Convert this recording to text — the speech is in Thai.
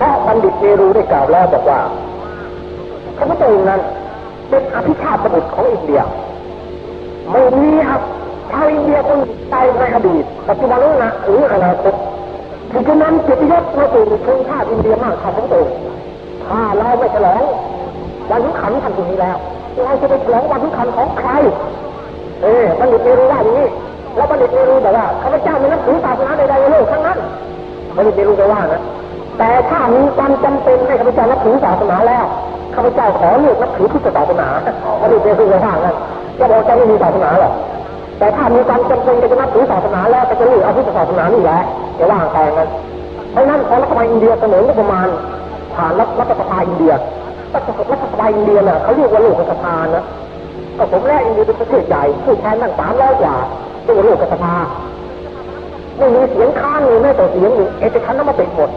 เพราะบัณฑิตเนรูได้กล่าวแล้วบอกว่าพระพุทธองค์นั้นเป็นอภิชาติบุตรของอินเดียไม่มีครับชาวอินเดียคนใดในอดีตปัจจุบันนี้นะหรืออนาคตที่จะนำเกียรติยศมาสู่ชนชาติอินเดียมากครับพระพุทธองค์ถ้าเราไม่ฉลองวันสำคัญทันทีนี้แล้วเราจะไปฉลองวันสำคัญของใคร เออบัณฑิตเนรูว่าอย่างนี้แล้วบัณฑิตเนรูบอกว่าข้าพเจ้าไม่นับถือศาสนาใดๆในโลกทั้งนั้นบัณฑิตเนรูจะว่านะ แต่ถ้ามีความจำเป็นให้ข้าพเจ้านับถือศาสนาแล้วข้าพเจ้าขอเลือกนับถือพุทธศาสนาบัณฑิตเนรูจะว่างั้นจะบอกจะไม่มีศาสนาหรอกแต่ถ้ามีความจำเป็นจะนับถือศาสนาแล้วก็จะเลือกเอาพุทธศาสนานี่แหละจะว่าแต่งั้นเพราะนั้นพอรัฐบาลอินเดียเสนองบประมาณผ่านรัฐรัฐสภาอินเดียรัฐรัฐสภาอินเดียน่ะเขาเรียกว่าโลกสภานะก็ผมแรกอินเดียเป็นประเทศใหญ่ผู้แทนนั่งสามร้อยกว่าตัวโลกสภาไม่มีเสียงค้านเลยแม้แต่เสียงหนึ่งเอกฉันท์นั้นมาเป็นหมด